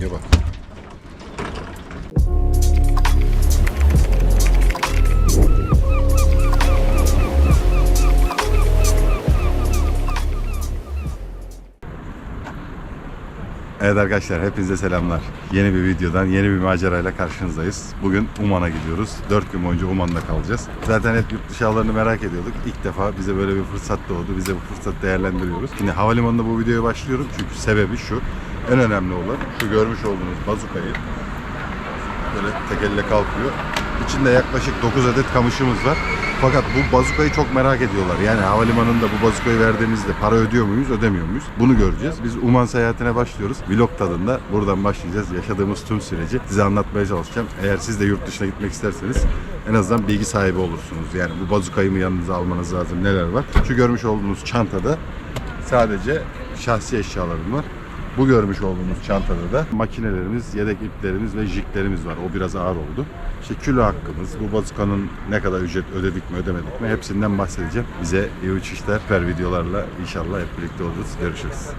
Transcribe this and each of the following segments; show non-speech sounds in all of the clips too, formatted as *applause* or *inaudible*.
Renge bak. Evet arkadaşlar hepinize selamlar. Yeni bir videodan, yeni bir macerayla karşınızdayız. Bugün Uman'a gidiyoruz. 4 gün boyunca Uman'da kalacağız. Zaten hep yurt dışı merak ediyorduk. İlk defa bize böyle bir fırsat doğdu. Bize bu fırsat değerlendiriyoruz. Şimdi havalimanında bu videoya başlıyorum. Çünkü sebebi şu. En önemli olan şu görmüş olduğunuz bazukayı böyle tek elle kalkıyor. İçinde yaklaşık 9 adet kamışımız var. Fakat bu bazukayı çok merak ediyorlar. Yani havalimanında bu bazukayı verdiğimizde para ödüyor muyuz, ödemiyor muyuz? Bunu göreceğiz. Biz Uman seyahatine başlıyoruz. Vlog tadında buradan başlayacağız. Yaşadığımız tüm süreci size anlatmaya çalışacağım. Eğer siz de yurt dışına gitmek isterseniz en azından bilgi sahibi olursunuz. Yani bu bazukayı mı yanınıza almanız lazım, neler var? Şu görmüş olduğunuz çantada sadece şahsi eşyalarım var. Bu görmüş olduğunuz çantada da makinelerimiz, yedek iplerimiz ve jiklerimiz var. O biraz ağır oldu. İşte kilo hakkımız, bu bazukanın ne kadar ücret ödedik mi ödemedik mi hepsinden bahsedeceğim. Bize iyi uçuşlar, süper videolarla inşallah hep birlikte oluruz. Görüşürüz.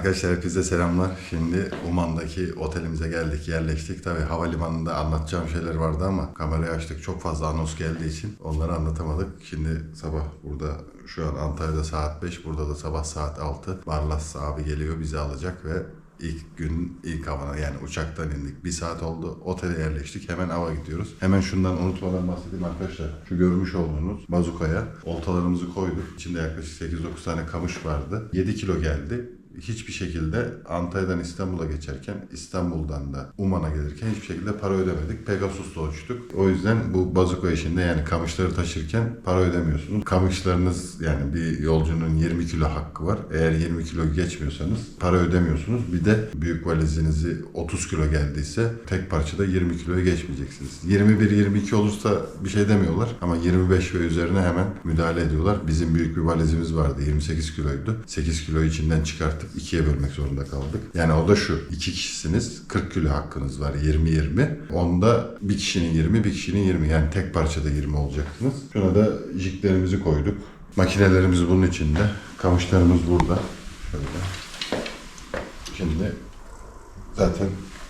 Arkadaşlar hepinize selamlar. Şimdi Uman'daki otelimize geldik, yerleştik. Tabii havalimanında anlatacağım şeyler vardı ama kamerayı açtık. Çok fazla anons geldiği için onları anlatamadık. Şimdi sabah burada şu an Antalya'da saat 5, burada da sabah saat 6. Barlas abi geliyor bizi alacak ve ilk gün ilk havana yani uçaktan indik. Bir saat oldu. Otele yerleştik. Hemen ava gidiyoruz. Hemen şundan unutmadan bahsedeyim arkadaşlar. Şu görmüş olduğunuz bazukaya oltalarımızı koyduk. İçinde yaklaşık 8-9 tane kamış vardı. 7 kilo geldi hiçbir şekilde Antalya'dan İstanbul'a geçerken İstanbul'dan da Uman'a gelirken hiçbir şekilde para ödemedik. Pegasus'ta uçtuk. O yüzden bu bazuka işinde yani kamışları taşırken para ödemiyorsunuz. Kamışlarınız yani bir yolcunun 20 kilo hakkı var. Eğer 20 kilo geçmiyorsanız para ödemiyorsunuz. Bir de büyük valizinizi 30 kilo geldiyse tek parçada 20 kiloyu geçmeyeceksiniz. 21-22 olursa bir şey demiyorlar ama 25 ve üzerine hemen müdahale ediyorlar. Bizim büyük bir valizimiz vardı 28 kiloydu. 8 kilo içinden çıkartıp ikiye bölmek zorunda kaldık. Yani o da şu. iki kişisiniz 40 kilo hakkınız var 20-20. Onda bir kişinin 20 bir kişinin 20 yani tek parçada 20 olacaksınız. Şuna da jiklerimizi koyduk. Makinelerimiz bunun içinde. Kamışlarımız burada. Şöyle. Şimdi zaten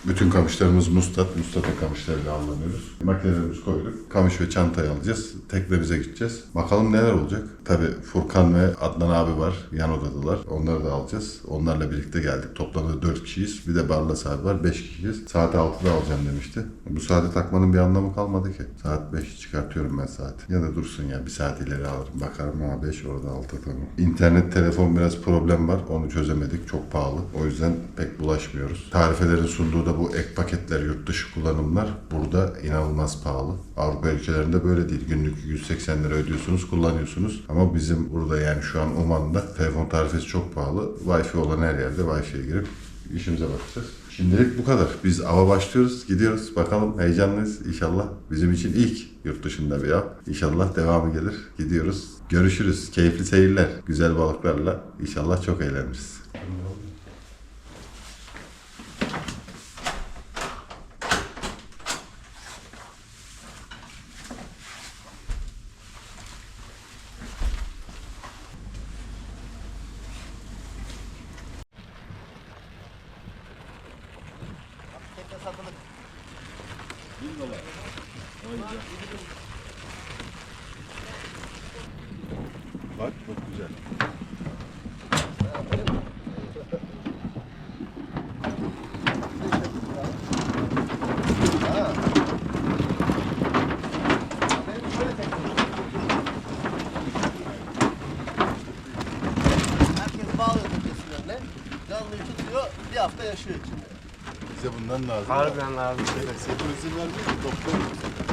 bütün kamışlarımız mustat, mustata kamışlarıyla avlanıyoruz. Makinelerimizi koyduk. Kamış ve çantayı alacağız. Teknemize gideceğiz. Bakalım neler olacak. Tabi Furkan ve Adnan abi var. Yan odadalar. Onları da alacağız. Onlarla birlikte geldik. Toplamda 4 kişiyiz. Bir de Barlas abi var. 5 kişiyiz. Saat 6'da alacağım demişti. Bu saate takmanın bir anlamı kalmadı ki. Saat 5 çıkartıyorum ben saati. Ya da dursun ya. Bir saat ileri alırım. Bakarım ha 5 orada 6 tamam. İnternet telefon biraz problem var. Onu çözemedik. Çok pahalı. O yüzden pek bulaşmıyoruz. Tarifelerin sunduğu da bu ek paketler, yurt dışı kullanımlar burada inanılmaz pahalı. Avrupa ülkelerinde böyle değil. Günlük 180 lira ödüyorsunuz, kullanıyorsunuz. Ama bizim burada yani şu an Oman'da telefon tarifesi çok pahalı. Wi-Fi olan her yerde Wi-Fi'ye girip işimize bakacağız. Şimdilik bu kadar. Biz ava başlıyoruz, gidiyoruz. Bakalım heyecanlıyız. İnşallah bizim için ilk yurt dışında bir av. İnşallah devamı gelir. Gidiyoruz. Görüşürüz. Keyifli seyirler. Güzel balıklarla. İnşallah çok eğleniriz. Hafta yaşıyor içinde. Bize bundan lazım. Harbiden lazım. Evet, izin vermiyor ki doktor.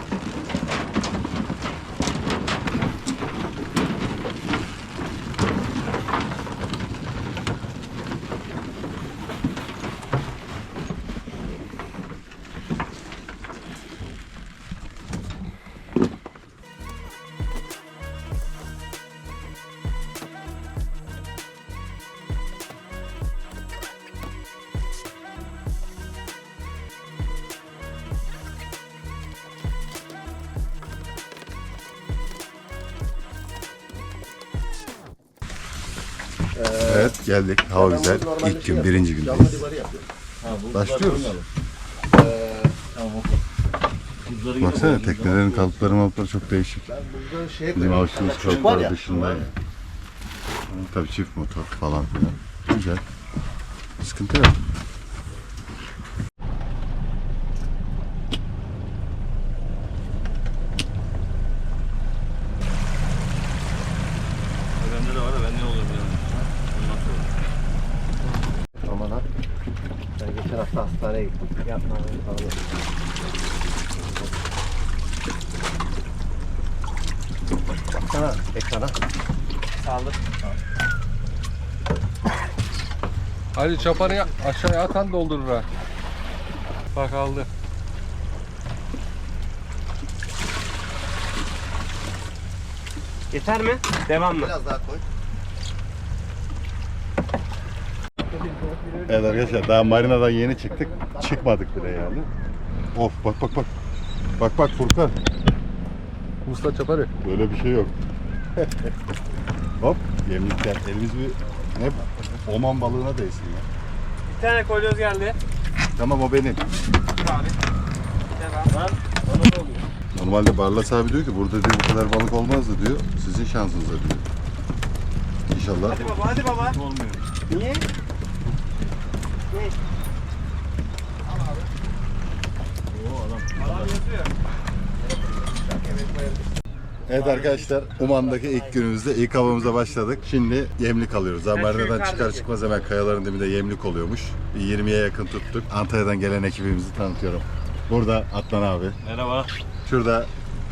Evet geldik. Hava güzel. Normalde İlk şey gün birinci yapıyor, gündeyiz. Başlıyoruz. Ee, Tamam Baksana teknelerin kalıpları malıpları çok değişik. ben burada şeye Bizim koyuyorum. alıştığımız Çocuk var kalıplar ya, dışında. Tabii çift motor falan filan. Güzel. Sıkıntı yok. Bende de var da ben ne olur yani. Ondan sonra. Aman ha. Hafta hastaneye gittim. Yapma. Falan. Baksana ekrana. Sağlık. Hadi çapanı aşağıya atan doldurur ha. Bak aldı. Yeter mi? Devam mı? Biraz daha koy. Evet arkadaşlar daha marinadan yeni çıktık. Çıkmadık bile yani. Of bak bak bak. Bak bak Furkan. Usta çaparı. Böyle bir şey yok. *laughs* Hop yemlikler. Elimiz bir ne? Oman balığına değsin ya. Bir tane kolyoz geldi. Tamam o benim. Devam. Normalde Barlas abi diyor ki burada diyor bu kadar balık olmazdı diyor. Sizin şansınıza diyor. İnşallah. Hadi baba hadi baba. Olmuyor. Niye? Oo adam. Adam yazıyor. Evet arkadaşlar Uman'daki ilk günümüzde ilk havamıza başladık. Şimdi yemlik alıyoruz. Şu marinadan çıkar çıkmaz hemen kayaların dibinde yemlik oluyormuş. Bir 20'ye yakın tuttuk. Antalya'dan gelen ekibimizi tanıtıyorum. Burada Atlan abi. Merhaba. Şurada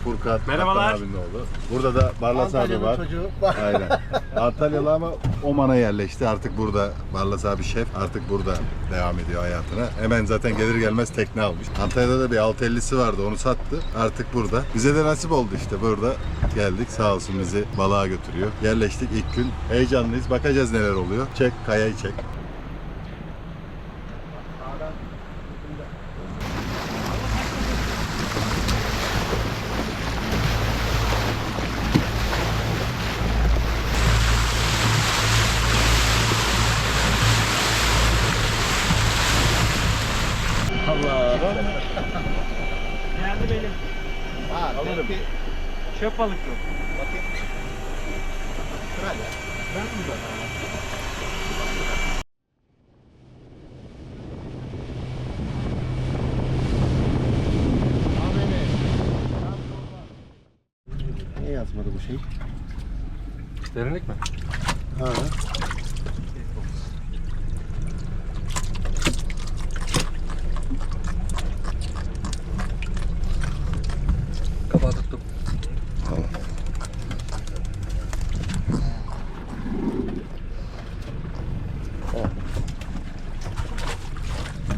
Furkan Merhabalar. Atlan abinin oğlu. Burada da Barlas abi var. çocuğu. Aynen. *laughs* Antalyalı ama Oman'a yerleşti. Artık burada Barlas abi şef. Artık burada devam ediyor hayatına. Hemen zaten gelir gelmez tekne almış. Antalya'da da bir 650'si vardı onu sattı. Artık burada. Bize de nasip oldu işte burada. Geldik sağ olsun bizi balığa götürüyor. Yerleştik ilk gün. Heyecanlıyız. Bakacağız neler oluyor. Çek kayayı çek. Allah. Geldi benim. Ha, Alırım. belki- Çöp balık yok. Bakayım. Şuraya. Ben burada. Niye yazmadı bu şey? Derinlik mi? Ha.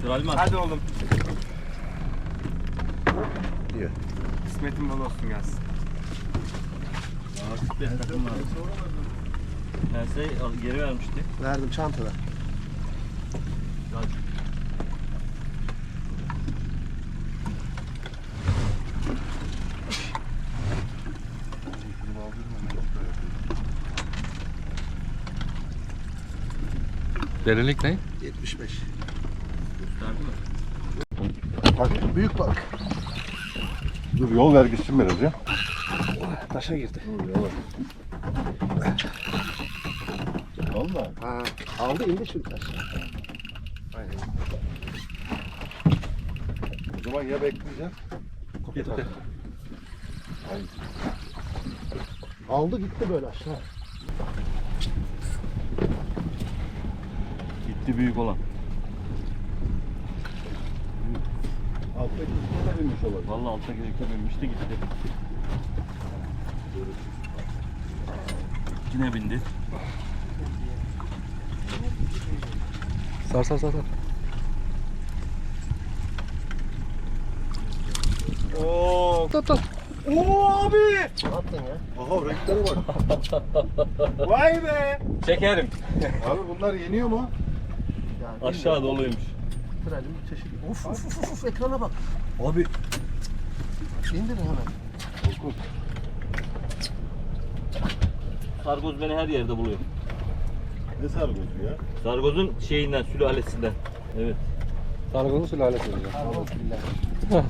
Kralman. Hadi oğlum. İyi. Kısmetin bol olsun gelsin. Artık bir takım var. Penseyi al- geri vermişti. Verdim çantada. Derinlik ne? 75. Gösterdi mi? Bak büyük balık. Dur yol ver gitsin biraz ya. Taşa girdi. Valla. Ha, aldı indi şimdi taş. Aynen. O zaman ya bekleyeceğim. Gitti. Aldı gitti böyle aşağı. Gitti büyük olan. Alttaki üstüne binmiş olabilir. Vallahi altta gerekli binmişti gitti. Yine bindi. Sar sar sar. sar. Oo. Tut tut. Oo abi. Ne yaptın ya? Aha renklere bak. Vay be. Çekerim. Abi bunlar yeniyor mu? Yani Aşağı doluymuş. Tralim çeşit. Uf uf uf uf ekrana bak. Abi. İndirin hemen. Sargoz beni her yerde buluyor. Ne sargosu ya? Sargoz'un şeyinden, sülalesinden. Evet. Sargılı sülalesi hocam.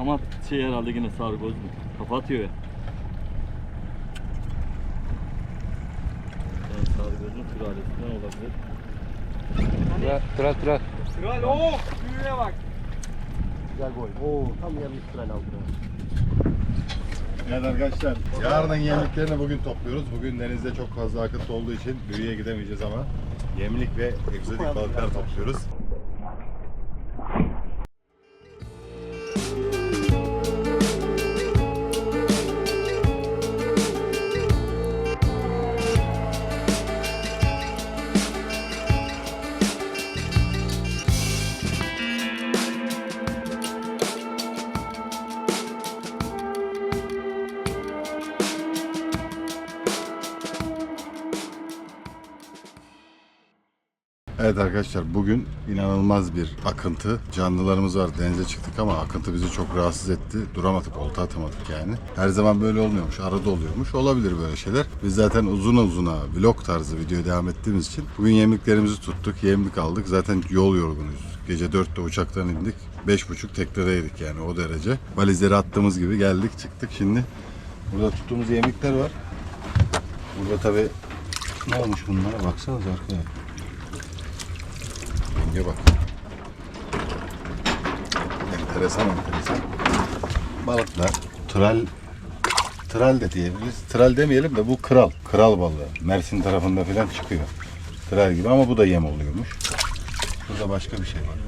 Ama şey herhalde yine sargoz mu? Kafa atıyor ya. Yani sargozun sülalesinden olabilir. Tral tral tral. Kral oh! Büyüğe bak. Güzel gol. Oo tam yanlış tral aldı. Evet arkadaşlar yarının yemliklerini bugün topluyoruz. Bugün denizde çok fazla akıntı olduğu için büyüye gidemeyeceğiz ama yemlik ve egzotik balıklar topluyoruz. Evet arkadaşlar bugün inanılmaz bir akıntı. Canlılarımız var denize çıktık ama akıntı bizi çok rahatsız etti. Duramadık, olta atamadık yani. Her zaman böyle olmuyormuş, arada oluyormuş. Olabilir böyle şeyler. Biz zaten uzun uzuna vlog tarzı videoya devam ettiğimiz için bugün yemliklerimizi tuttuk, yemlik aldık. Zaten yol yorgunuyuz. Gece 4'te uçaktan indik. 5.30 teknedeydik yani o derece. Valizleri attığımız gibi geldik çıktık şimdi. Burada tuttuğumuz yemlikler var. Burada tabi ne olmuş bunlara baksanıza arkaya. Renge bak. Enteresan enteresan. Balıklar. Tral Tral de diyebiliriz. Tral demeyelim de bu kral. Kral balığı. Mersin tarafında falan çıkıyor. Tral gibi ama bu da yem oluyormuş. Burada başka bir şey var.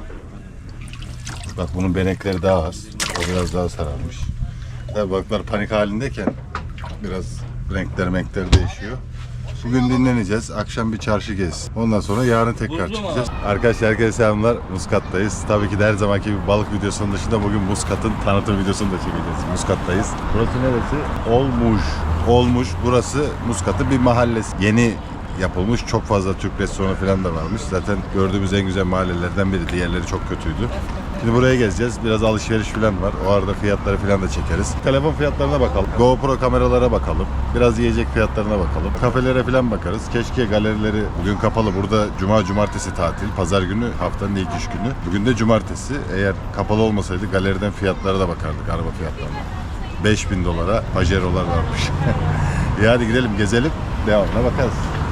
Bak bunun benekleri daha az. O biraz daha sararmış. Tabii balıklar panik halindeyken biraz renkler renkler değişiyor. Bugün dinleneceğiz. Akşam bir çarşı gez. Ondan sonra yarın tekrar çıkacağız. Arkadaşlar herkese selamlar. Muskat'tayız. Tabii ki de her zamanki bir balık videosunun dışında bugün Muskat'ın tanıtım videosunu da çekeceğiz. Muskat'tayız. Burası neresi? Olmuş. Olmuş. Burası Muskat'ın bir mahallesi. Yeni yapılmış. Çok fazla Türk restoranı falan da varmış. Zaten gördüğümüz en güzel mahallelerden biri. Diğerleri çok kötüydü. Şimdi buraya gezeceğiz. Biraz alışveriş falan var. O arada fiyatları falan da çekeriz. Telefon fiyatlarına bakalım. GoPro kameralara bakalım. Biraz yiyecek fiyatlarına bakalım. Kafelere falan bakarız. Keşke galerileri bugün kapalı. Burada cuma cumartesi tatil. Pazar günü haftanın ilk iş günü. Bugün de cumartesi. Eğer kapalı olmasaydı galeriden fiyatlara da bakardık. Araba fiyatlarına. 5000 dolara Pajero'lar varmış. *laughs* Hadi gidelim gezelim. Devamına bakarız.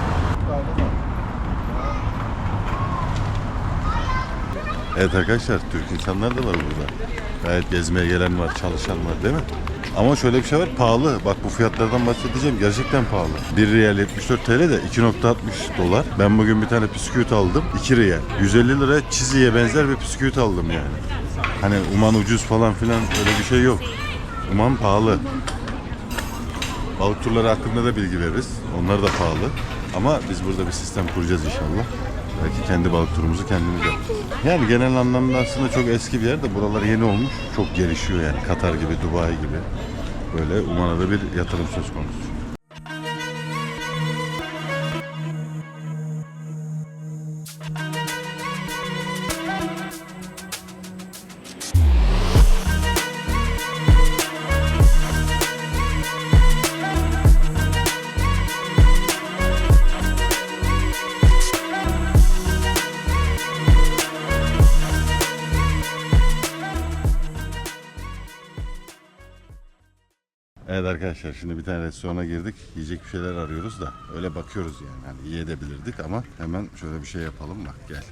Evet arkadaşlar Türk insanlar da var burada. Gayet gezmeye gelen var, çalışan var değil mi? Ama şöyle bir şey var pahalı. Bak bu fiyatlardan bahsedeceğim. Gerçekten pahalı. 1 riyal 74 TL de 2.60 dolar. Ben bugün bir tane bisküvit aldım. 2 riyal. 150 lira çiziye benzer bir bisküvit aldım yani. Hani uman ucuz falan filan öyle bir şey yok. Uman pahalı. Balık turları hakkında da bilgi veririz. Onlar da pahalı. Ama biz burada bir sistem kuracağız inşallah. Belki kendi balık turumuzu kendimiz yaparız. Yani genel anlamda aslında çok eski bir yer de buralar yeni olmuş. Çok gelişiyor yani. Katar gibi, Dubai gibi. Böyle Uman'a bir yatırım söz konusu. Arkadaşlar şimdi bir tane restorana girdik. Yiyecek bir şeyler arıyoruz da öyle bakıyoruz yani. Hani yiyebilirdik ama hemen şöyle bir şey yapalım bak gel.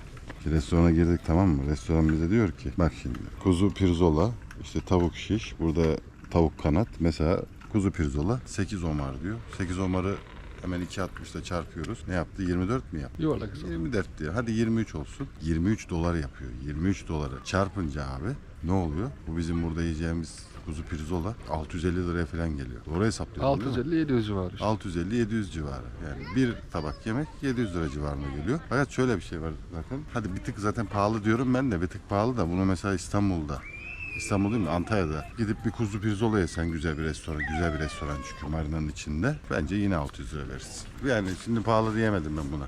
Ki restorana girdik tamam mı? Restoran bize diyor ki bak şimdi kuzu pirzola, işte tavuk şiş, burada tavuk kanat. Mesela kuzu pirzola 8 omar diyor. 8 omarı hemen 2.60'da çarpıyoruz. Ne yaptı? 24 mi yaptı? Yuvarlak hesap. 24 diyor. Hadi 23 olsun. 23 dolar yapıyor. 23 doları çarpınca abi ne oluyor? Bu bizim burada yiyeceğimiz kuzu pirzola 650 liraya falan geliyor. Doğru hesaplıyorsun değil mi? 650-700 civarı işte. 650-700 civarı. Yani bir tabak yemek 700 lira civarına geliyor. Fakat şöyle bir şey var zaten. Hadi bir tık zaten pahalı diyorum ben de bir tık pahalı da bunu mesela İstanbul'da İstanbul değil mi? Antalya'da gidip bir kuzu pirzola yesen güzel bir restoran, güzel bir restoran çünkü marinanın içinde. Bence yine 600 lira verirsin. Yani şimdi pahalı diyemedim ben buna.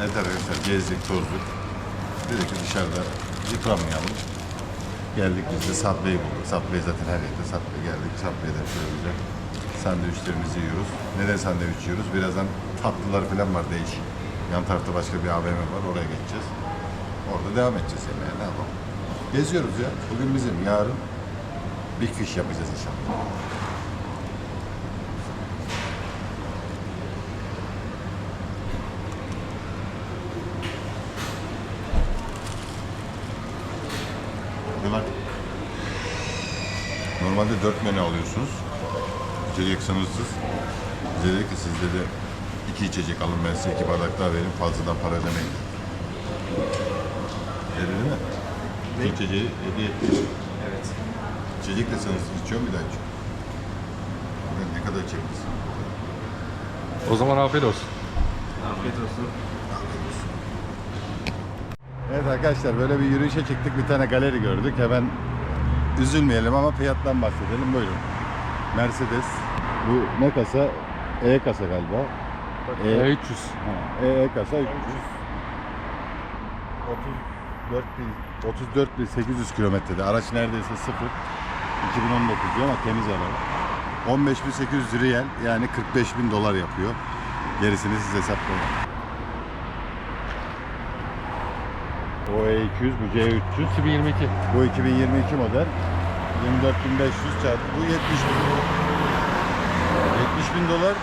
Evet arkadaşlar gezdik, tozduk. Dedik ki dışarıda yıpramayalım. Geldik biz de Subway bulduk. Subway zaten her yerde Subway geldik. Subway'de şöyle güzel sandviçlerimizi yiyoruz. Neden sandviç yiyoruz? Birazdan tatlılar falan var değişik. Yan tarafta başka bir AVM var. Oraya geçeceğiz. Orada devam edeceğiz yemeğe. Ne yapalım? Geziyoruz ya. Bugün bizim. Yarın Big Fish yapacağız inşallah. Ne var? 4 menü alıyorsunuz. İçecek sınırsız. Bize dedi ki siz dedi iki içecek alın ben size iki bardak daha vereyim fazladan para ödemeyin. Dedi değil mi? Ne? İçeceği hediye etti. Evet. İçecek de sınırsız içiyorum bir daha içiyorum. Ben ne kadar içebilirsin? O zaman afiyet olsun. Afiyet olsun. Evet arkadaşlar böyle bir yürüyüşe çıktık. Bir tane galeri gördük. Hemen üzülmeyelim ama fiyattan bahsedelim. Buyurun. Mercedes. Bu ne kasa? E kasa galiba. E, E300. ha, E kasa 300. 34 bin, 34 bin 800 kilometrede. Araç neredeyse sıfır. 2019 diyor ama temiz araba. 15.800 riyal yani 45 bin dolar yapıyor. Gerisini siz hesaplayın. O E200 bu C300. 2022. Bu 2022 model. 24.500 çarpı. Bu 70 bin. 70 bin dolar.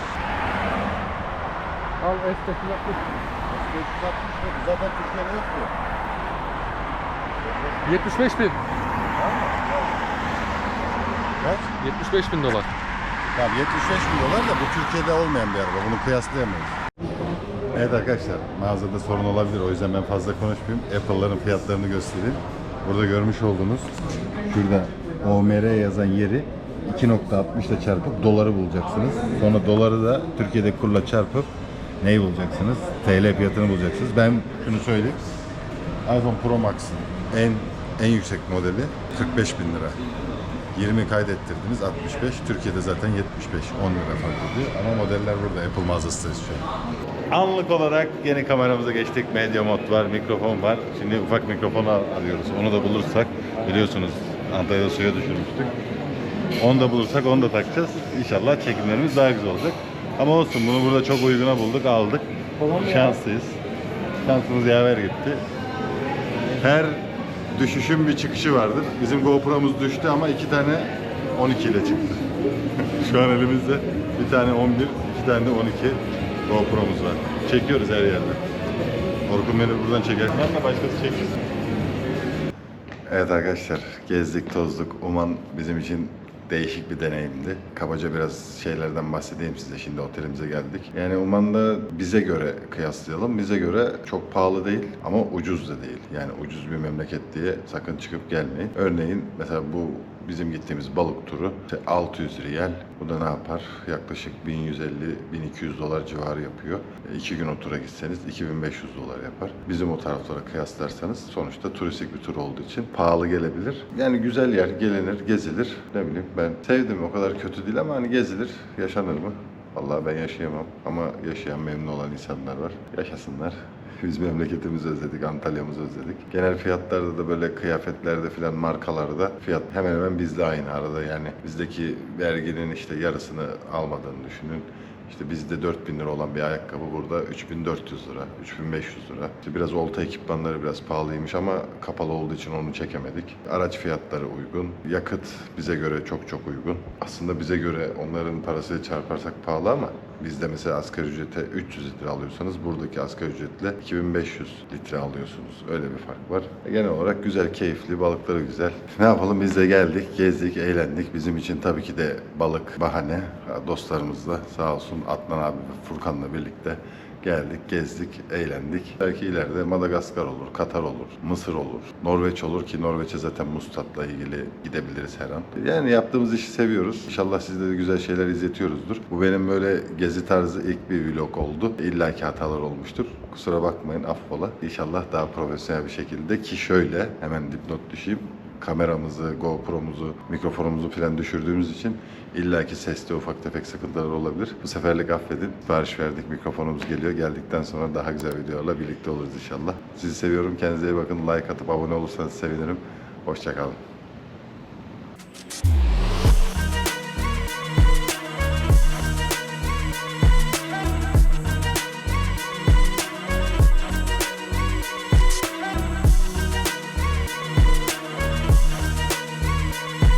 Al estekini yapmış. 560 mı? Zaten Türkiye'de yok ki. 75 bin. Kaç? 75 bin dolar. Tamam 75 bin dolar da bu Türkiye'de olmayan bir araba. Bunu kıyaslayamayız. Evet arkadaşlar mağazada sorun olabilir. O yüzden ben fazla konuşmayayım. Apple'ların fiyatlarını göstereyim. Burada görmüş olduğunuz şurada OMR yazan yeri 2.60 ile çarpıp doları bulacaksınız. Sonra doları da Türkiye'deki kurla çarpıp neyi bulacaksınız? TL fiyatını bulacaksınız. Ben şunu söyleyeyim. iPhone Pro Max'ın en en yüksek modeli 45 bin lira. 20 kaydettirdiniz 65. Türkiye'de zaten 75. 10 lira fark ediyor. Ama modeller burada. Apple mağazasındayız şu. Anlık olarak yeni kameramıza geçtik. Medya mod var, mikrofon var. Şimdi ufak mikrofonu alıyoruz. Onu da bulursak biliyorsunuz Antalya'da suya düşürmüştük. Onu da bulursak onu da takacağız. İnşallah çekimlerimiz daha güzel olacak. Ama olsun bunu burada çok uyguna bulduk, aldık. Şanslıyız. Şansımız yaver gitti. Her düşüşün bir çıkışı vardır. Bizim GoPro'muz düştü ama iki tane 12 ile çıktı. *laughs* Şu an elimizde bir tane 11, iki tane de 12 GoPro'muz var. Çekiyoruz her yerde. Orkun beni buradan çeker. Ben de başkası çeksin. Evet arkadaşlar gezdik tozduk. Uman bizim için değişik bir deneyimdi. Kabaca biraz şeylerden bahsedeyim size. Şimdi otelimize geldik. Yani Uman'da bize göre kıyaslayalım. Bize göre çok pahalı değil ama ucuz da değil. Yani ucuz bir memleket diye sakın çıkıp gelmeyin. Örneğin mesela bu bizim gittiğimiz balık turu işte 600 riyal. Bu da ne yapar? Yaklaşık 1150-1200 dolar civarı yapıyor. E, iki gün o tura gitseniz 2500 dolar yapar. Bizim o taraflara kıyaslarsanız sonuçta turistik bir tur olduğu için pahalı gelebilir. Yani güzel yer, gelinir, gezilir. Ne bileyim ben sevdim o kadar kötü değil ama hani gezilir, yaşanır mı? Vallahi ben yaşayamam ama yaşayan memnun olan insanlar var. Yaşasınlar. Biz memleketimizi özledik, Antalya'mızı özledik. Genel fiyatlarda da böyle kıyafetlerde filan markalarda fiyat hemen hemen bizde aynı arada yani bizdeki verginin işte yarısını almadığını düşünün. İşte bizde 4000 lira olan bir ayakkabı burada 3400 lira, 3500 lira. İşte biraz olta ekipmanları biraz pahalıymış ama kapalı olduğu için onu çekemedik. Araç fiyatları uygun. Yakıt bize göre çok çok uygun. Aslında bize göre onların parasıyla çarparsak pahalı ama bizde mesela asgari ücrete 300 litre alıyorsanız buradaki asgari ücretle 2500 litre alıyorsunuz. Öyle bir fark var. Genel olarak güzel, keyifli, balıkları güzel. *laughs* Ne yapalım biz de geldik, gezdik, eğlendik. Bizim için tabii ki de balık bahane. Dostlarımız da sağ olsun Adnan abi ve Furkan'la birlikte geldik, gezdik, eğlendik. Belki ileride Madagaskar olur, Katar olur, Mısır olur, Norveç olur ki Norveç'e zaten Mustat'la ilgili gidebiliriz her an. Yani yaptığımız işi seviyoruz. İnşallah sizde de güzel şeyler izletiyoruzdur. Bu benim böyle gezi tarzı ilk bir vlog oldu. İlla ki hatalar olmuştur. Kusura bakmayın, affola. İnşallah daha profesyonel bir şekilde ki şöyle hemen dipnot düşeyim kameramızı, GoPro'muzu, mikrofonumuzu falan düşürdüğümüz için illaki seste ufak tefek sıkıntılar olabilir. Bu seferlik affedin. Sipariş verdik, mikrofonumuz geliyor. Geldikten sonra daha güzel videolarla birlikte oluruz inşallah. Sizi seviyorum. Kendinize iyi bakın. Like atıp abone olursanız sevinirim. Hoşçakalın.